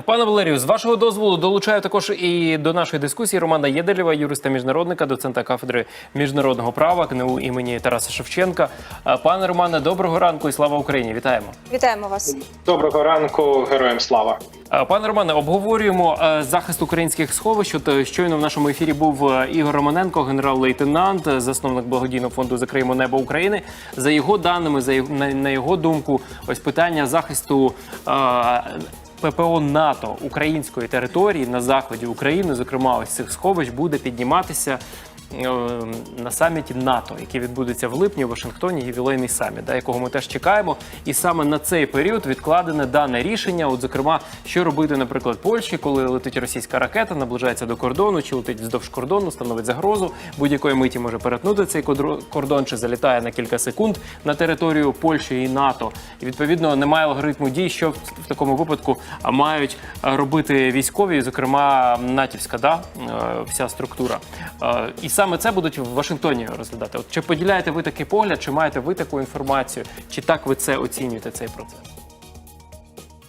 Пане Валерію, з вашого дозволу долучаю також і до нашої дискусії Романа Єделєва, юриста міжнародника, доцента кафедри міжнародного права КНУ імені Тараса Шевченка. Е, Пане Романе, доброго ранку і слава Україні! Вітаємо! Вітаємо вас. Доброго ранку, героям слава. Е, Пане Романе, обговорюємо е, захист українських сховищ. От щойно в нашому ефірі був Ігор Романенко, генерал-лейтенант, засновник благодійного фонду Закриємо небо України. За його даними, за його- на, на його думку, ось питання захисту. ППО НАТО української території на заході України, зокрема ось цих сховищ, буде підніматися е, на саміті НАТО, який відбудеться в липні у Вашингтоні, ювілейний саміт, да, якого ми теж чекаємо. І саме на цей період відкладене дане рішення. От, зокрема, що робити, наприклад, Польщі, коли летить російська ракета, наближається до кордону, чи летить вздовж кордону, становить загрозу. Будь-якої миті може перетнути цей кордон, чи залітає на кілька секунд на територію Польщі і НАТО. І відповідно немає алгоритму дій, що в, такому випадку мають робити військові, зокрема натівська, да, е, вся структура. Е, І саме це будуть в Вашингтоні розглядати. От чи поділяєте ви такий погляд, чи маєте ви таку інформацію, чи так ви це оцінюєте цей процес?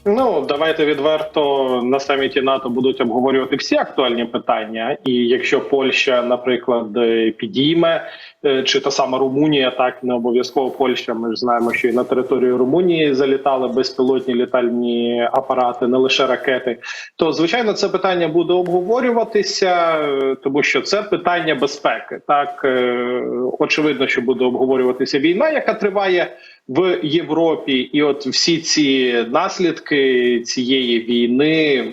Ну давайте відверто на саміті НАТО будуть обговорювати всі актуальні питання. І якщо Польща, наприклад, е, підійме е, чи та сама Румунія, так не обов'язково Польща. Ми ж знаємо, що і на територію Румунії залітали безпілотні літальні апарати, не лише ракети. То звичайно, це питання буде обговорюватися, е, тому що це питання безпеки. Так е, очевидно, що буде обговорюватися війна, яка триває в Європі, і от всі ці наслідки цієї війни,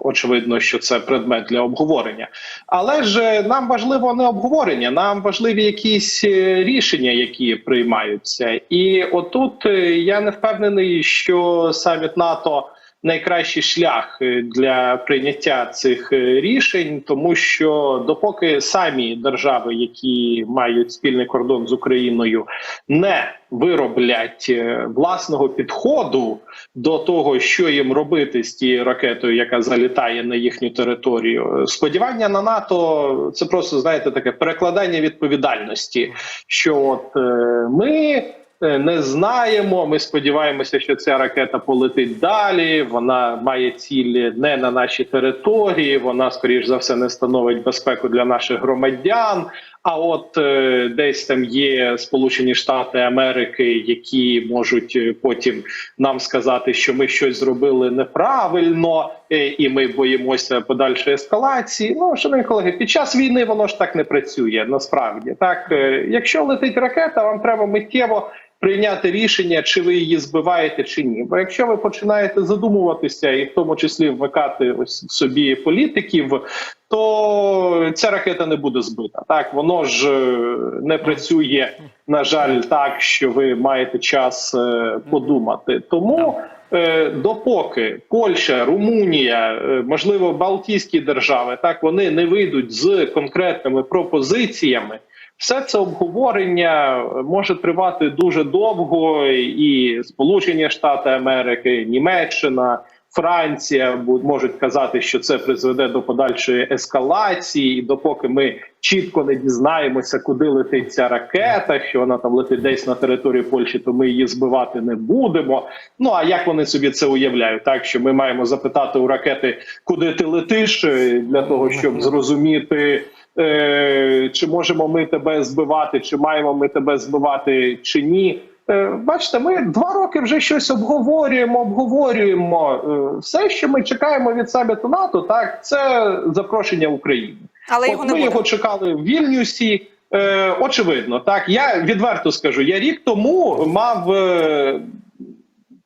очевидно, що це предмет для обговорення. Але ж е, нам важливо не обговорення, нам важливі якісь е, рішення, які приймаються. І отут е, я не впевнений, що саміт НАТО. Найкращий шлях е, для прийняття цих е, рішень, тому що допоки самі держави, які мають спільний кордон з Україною, не вироблять е, власного підходу до того, що їм робити з тією ракетою, яка залітає на їхню територію. Сподівання на НАТО це просто знаєте таке перекладання відповідальності. Що от ми. Е, Не знаємо. Ми сподіваємося, що ця ракета полетить далі. Вона має цілі не на нашій території. Вона, скоріш за все, не становить безпеку для наших громадян. А от е, десь там є Сполучені Штати Америки, які можуть е, потім нам сказати, що ми щось зробили неправильно, е, і ми боїмося подальшої ескалації. Ну, шановні колеги, під час війни воно ж так не працює. Насправді, так якщо летить ракета, вам треба миттєво. Прийняти рішення, чи ви її збиваєте, чи ні. Бо якщо ви починаєте задумуватися, і в тому числі вмикати ось собі політиків, то ця ракета не буде збита. Так воно ж е, не працює, на жаль, так що ви маєте час е, подумати. Тому е, допоки Польща, Румунія, можливо, Балтійські держави, так вони не вийдуть з конкретними пропозиціями. Все це обговорення може тривати дуже довго, і Сполучені Штати Америки, Німеччина, Франція можуть казати, що це призведе до подальшої ескалації, і допоки ми чітко не дізнаємося, куди летить ця ракета, що вона там летить десь на території Польщі, то ми її збивати не будемо. Ну а як вони собі це уявляють? Так що ми маємо запитати у ракети, куди ти летиш, е, для того, щоб зрозуміти. Е, чи можемо ми тебе збивати, чи маємо ми тебе збивати, чи ні. Е, Бачите, ми два роки вже щось обговорюємо, обговорюємо. Е, Все, що ми чекаємо від саміту НАТО, так це запрошення України. Але От його ми не його чекали в Вільнюсі. Е, очевидно, так я відверто скажу. Я рік тому мав е,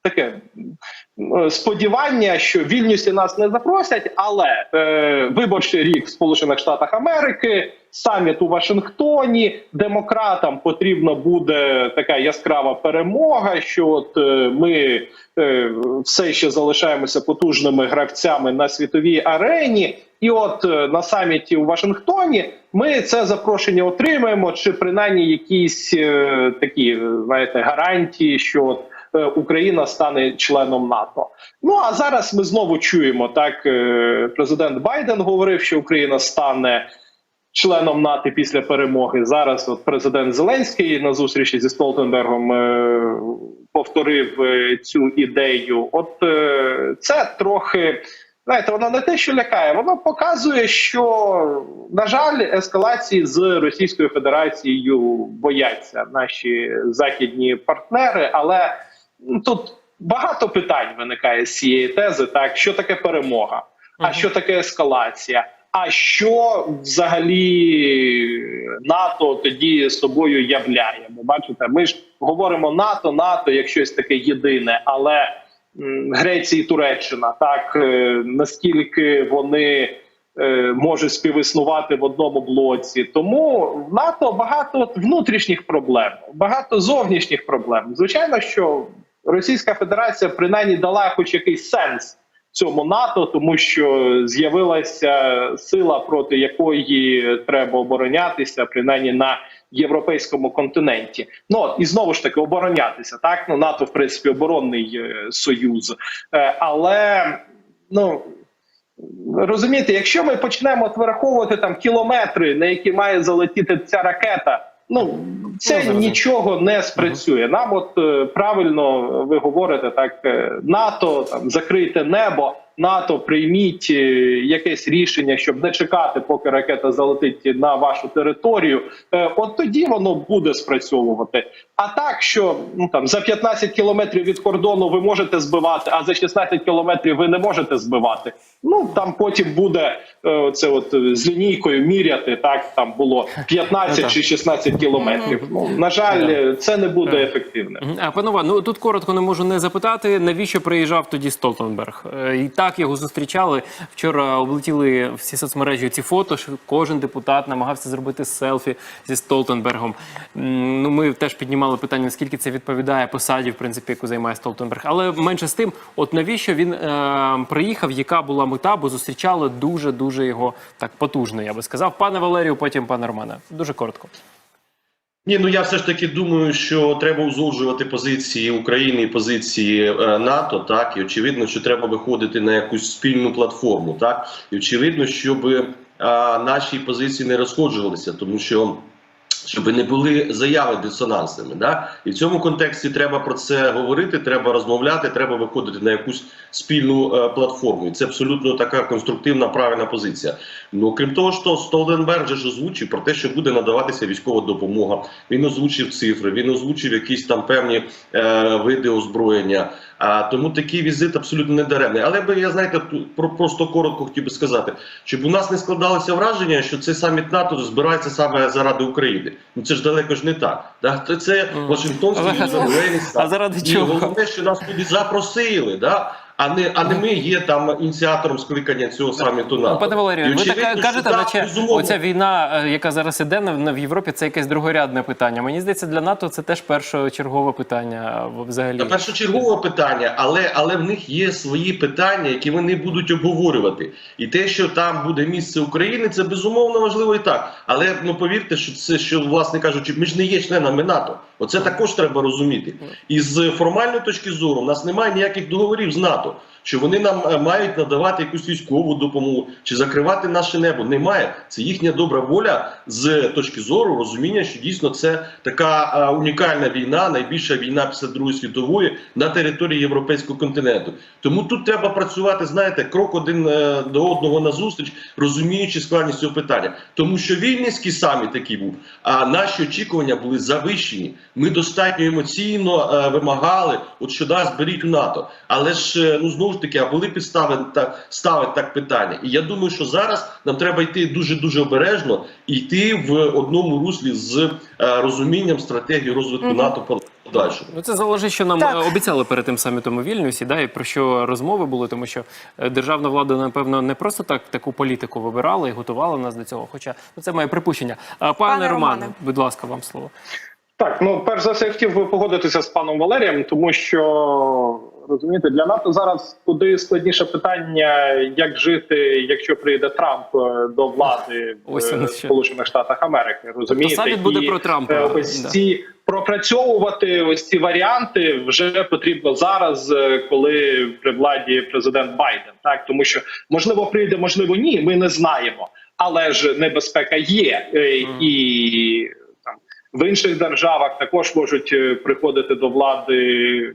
таке сподівання, що Вільнюсі нас не запросять, але е, виборчий рік в Сполучених Штатах Америки, саміт у Вашингтоні, демократам потрібна буде така яскрава перемога. Що от е, ми е, все ще залишаємося потужними гравцями на світовій арені. І от е, на саміті у Вашингтоні ми це запрошення отримаємо, чи принаймні якісь е, такі е, знаєте гарантії, що е, Україна стане членом НАТО. Ну а зараз ми знову чуємо так. е, Президент Байден говорив, що Україна стане. Членом НАТО після перемоги зараз от президент Зеленський на зустрічі зі Столтенбергом е, повторив е, цю ідею. От е, це трохи. Знаєте, воно не те, що лякає, воно показує, що на жаль, ескалації з Російською Федерацією бояться наші західні партнери, але тут багато питань виникає з цієї тези. Так, що таке перемога? А що таке ескалація? А що взагалі НАТО тоді з собою являє? Бо бачите, ми ж говоримо НАТО, НАТО як щось таке єдине, але Греція і Туреччина, так е, наскільки вони е, можуть співіснувати в одному блоці. Тому в НАТО багато внутрішніх проблем, багато зовнішніх проблем. Звичайно, що Російська Федерація принаймні дала хоч якийсь сенс цьому НАТО, тому що з'явилася сила, проти якої треба оборонятися, принаймні на європейському континенті. Ну і знову ж таки оборонятися. Так ну НАТО, в принципі, оборонний е, союз, Е, але ну. Розумієте, якщо ми почнемо от вираховувати там кілометри, на які має залетіти ця ракета, ну це Ну, нічого не спрацює. Нам, от е, правильно ви говорите, так е, НАТО там закрийте небо, НАТО прийміть е, якесь рішення, щоб не чекати, поки ракета залетить на вашу територію. От тоді воно буде спрацьовувати. А так, що ну там за 15 кілометрів від кордону ви можете збивати, а за 16 кілометрів ви не можете збивати. Ну там потім буде е, це от е, з лінійкою міряти. Так там було 15 Ну, чи 16 кілометрів. Ну на жаль, це не буде ефективним. А панова, ну тут коротко не можу не запитати, навіщо приїжджав тоді Столтенберг? Е, І так його зустрічали. Вчора облетіли всі соцмережі ці фото. що Кожен депутат намагався зробити селфі зі Столтенбергом. Ну ми теж піднімали питання, наскільки це відповідає посаді, в принципі, яку займає Столтенберг. Але менше з тим, от навіщо він е, приїхав, яка була мета, бо зустрічали дуже дуже його так потужно. Я би сказав. Пане Валерію, потім пане Романе. Дуже коротко. Ні, ну я все ж таки думаю, що треба узгоджувати позиції України і позиції е, НАТО. Так і очевидно, що треба виходити на якусь спільну платформу. Так і очевидно, щоб е, наші позиції не розходжувалися, тому що. Щоб не були заяви дисонансними, да і в цьому контексті треба про це говорити, треба розмовляти, треба виходити на якусь спільну е, платформу. І це абсолютно така конструктивна, правильна позиція. Ну крім того, що Столтенберг же ж озвучив про те, що буде надаватися військова допомога. Він озвучив цифри, він озвучив якісь там певні е, види озброєння. А тому такий візит абсолютно не даремний. Але би я знаєте, про просто коротко хотів би сказати, щоб у нас не складалося враження, що цей саміт НАТО збирається саме заради України. Ну це ж далеко ж не так. Так це. Вашингтонський Але- А заради і чого? головне, що нас туди запросили, да? А не а не ми є там ініціатором скликання цього саміту НАТО. Ну, Пане Валерію, ви так кажете, так, наче безумовно. оця війна, е, яка зараз іде в Європі, це якесь другорядне питання. Мені здається, для НАТО це теж першочергове питання е, взагалі. Це першочергове питання, але але в них є свої питання, які вони будуть обговорювати. І те, що там буде місце України, це безумовно важливо і так. Але ну повірте, що це що, власне кажучи, ми ж не є членами НАТО. Оце також треба розуміти. І з формальної точки зору, у нас немає ніяких договорів з НАТО. Що вони нам е, мають надавати якусь військову допомогу чи закривати наше небо? Немає. Це їхня добра воля з точки зору розуміння, що дійсно це така е, унікальна війна, найбільша війна після Другої світової на території європейського континенту. Тому тут треба працювати, знаєте, крок один е, до одного назустріч, розуміючи складність цього питання. Тому що вільнівський саміт такий був, а наші очікування були завищені. Ми достатньо емоційно вимагали, от що нас беріть у НАТО. Але ж ну знову ж таки, а були підстави так ставити так питання. І я думаю, що зараз нам треба йти дуже дуже обережно і йти в одному руслі з е, розумінням стратегії розвитку Мгм. НАТО по подальшому. Ну, це залежить, що нам Так. е, обіцяли перед тим самітом у Вільнюсі, да, і про що розмови були, тому що е, державна влада, напевно, не просто так таку політику вибирала і готувала нас до цього. Хоча ну, це моє припущення. А, пане, Пане Романе, Романе. будь ласка, вам слово. Так, ну перш за все, я хотів би погодитися з паном Валерієм, тому що розумієте, для НАТО зараз куди складніше питання, як жити, якщо прийде Трамп е, до влади Ось е. Сполучених Штатах Америки. Розумієте, саміт буде І, про Трампа, е, Ось да. ці пропрацьовувати ось ці варіанти вже потрібно зараз, е, коли при владі президент Байден. Так тому що можливо прийде, можливо, ні. Ми не знаємо, але ж небезпека є і там В інших державах також можуть приходити до влади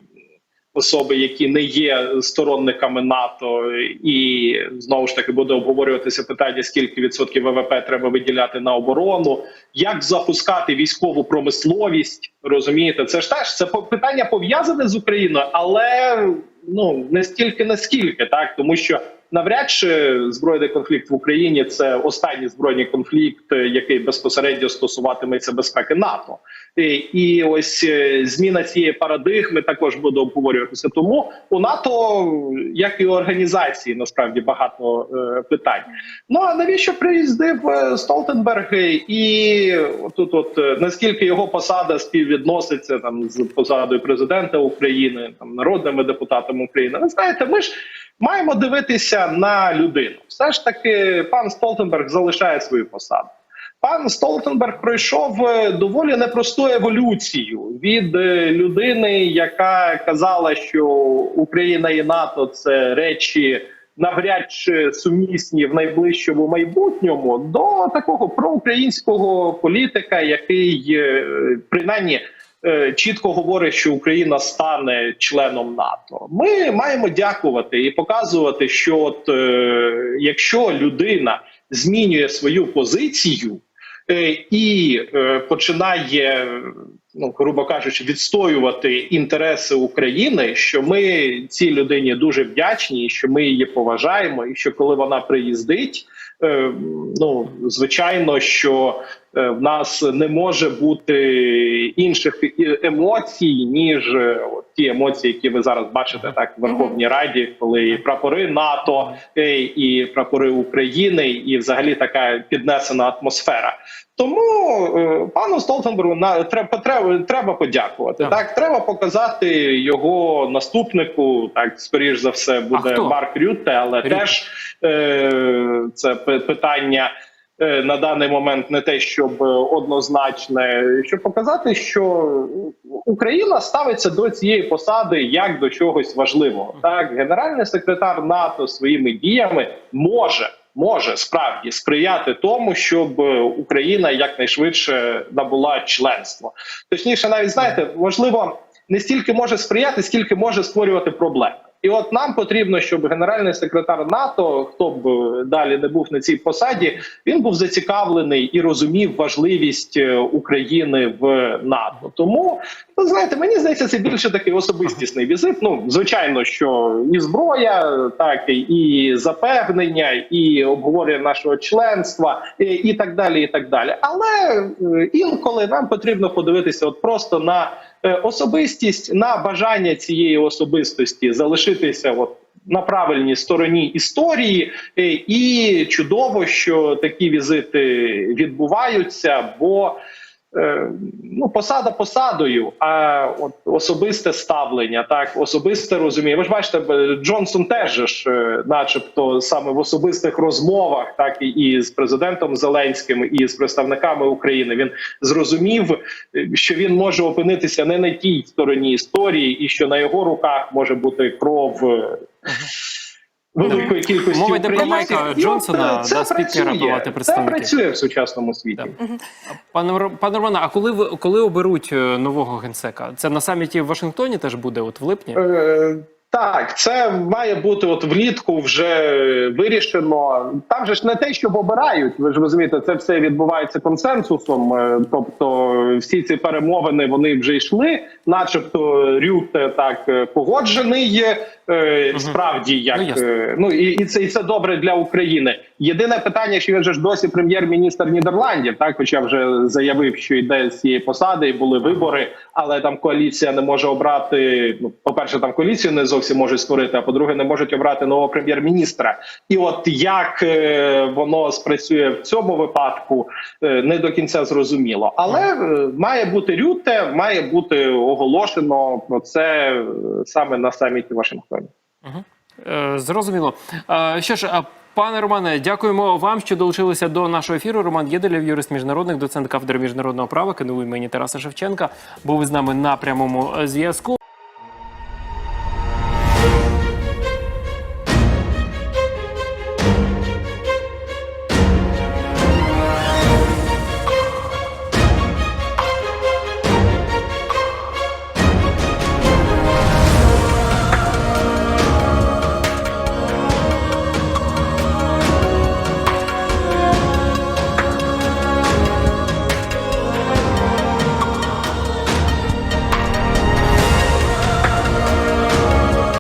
особи, які не є сторонниками НАТО, і знову ж таки буде обговорюватися питання, скільки відсотків ВВП треба виділяти на оборону, як запускати військову промисловість. Розумієте, це ж теж це питання пов'язане з Україною, але ну не стільки наскільки, так тому що. Навряд чи збройний конфлікт в Україні це останній збройний конфлікт, е, який безпосередньо стосуватиметься безпеки НАТО. І, і ось е, зміна цієї парадигми також буде обговорюватися. Тому у НАТО, як і у організації, насправді багато е, питань. Ну а навіщо приїздив е, Столтенберг? І тут, от е, наскільки його посада співвідноситься там з посадою президента України, там народними депутатами України? Ви знаєте, ми ж. Маємо дивитися на людину. Все ж таки, пан Столтенберг залишає свою посаду. Пан Столтенберг пройшов е, доволі непросту еволюцію від е, людини, яка казала, що Україна і НАТО це речі навряд чи сумісні в найближчому майбутньому, до такого проукраїнського політика, який е, принаймні. Е, Чітко говорить, що Україна стане членом НАТО. Ми маємо дякувати і показувати, що от е, якщо людина змінює свою позицію е, і починає, ну грубо кажучи, відстоювати інтереси України, що ми цій людині дуже вдячні, що ми її поважаємо, і що коли вона приїздить. е, Ну, звичайно, що е, в нас не може бути інших емоцій, ніж е, от ті емоції, які ви зараз бачите так в Верховній Раді, коли і прапори НАТО, і прапори України, і взагалі така піднесена атмосфера. Тому е, пану Столтенбергу на треба треба, треба подякувати. Так. Так. треба показати його наступнику. Так скоріш за все буде? Марк Рютте, але Рютте. теж е, це питання. Е, На даний момент не те, щоб е, однозначне, щоб показати, що Україна ставиться до цієї посади як до чогось важливого. Так, генеральний секретар НАТО своїми діями може може справді сприяти тому, щоб е, Україна якнайшвидше набула членство. Точніше, навіть знаєте, можливо, не стільки може сприяти, скільки може створювати проблеми. І от нам потрібно, щоб генеральний секретар НАТО, хто б е, далі не був на цій посаді, він був зацікавлений і розумів важливість е, України в НАТО. Тому ви знаєте, мені здається, це більше такий особистісний візит. Ну звичайно, що і зброя, так і запевнення, і обговорення нашого членства, і, і так далі. І так далі. Але е, інколи нам потрібно подивитися, от просто на е, особистість, на бажання цієї особистості залишитися, от. На правильній стороні історії, Е, і чудово, що такі візити відбуваються, бо е, ну посада посадою, а от особисте ставлення, так особисте розуміння. Ви ж бачите, Джонсон теж ж, е, начебто, саме в особистих розмовах, так і- і з президентом Зеленським, і з представниками України, він зрозумів, е, що він може опинитися не на тій стороні історії, і що на його руках може бути кров. Е, Великої кількості Мова йде про. Майка Джонсона, це да, спікера працює. Палати Це працює в сучасному світі. Так. Пане пане Романе, а коли ви коли оберуть е, нового генсека? Це на саміті в Вашингтоні теж буде, от в липні? Е, так, це має бути от влітку вже вирішено. Там же ж не те, щоб обирають. Ви ж розумієте, це все відбувається консенсусом. Е, Тобто, всі ці перемовини вони вже йшли, начебто, Рюте так погоджений. Е. Справді, як Ну, е, ну і, і це і це добре для України. Єдине питання, що він же ж досі прем'єр-міністр Нідерландів, так хоча вже заявив, що йде з цієї посади, і були вибори, але там коаліція не може обрати. Ну, по перше, там коаліцію не зовсім можуть створити. А по-друге, не можуть обрати нового прем'єр-міністра. І от як е, воно спрацює в цьому випадку, е, не до кінця зрозуміло. Але е, має бути рюте, має бути оголошено про це саме на саміті в Вашингтоні. Е, Зрозуміло. Е, Що ж, пане Романе, дякуємо вам, що долучилися до нашого ефіру. Роман Єделєв, юрист міжнародних, доцент кафедри міжнародного права, КНУ імені Тараса Шевченка, був із нами на прямому е, зв'язку.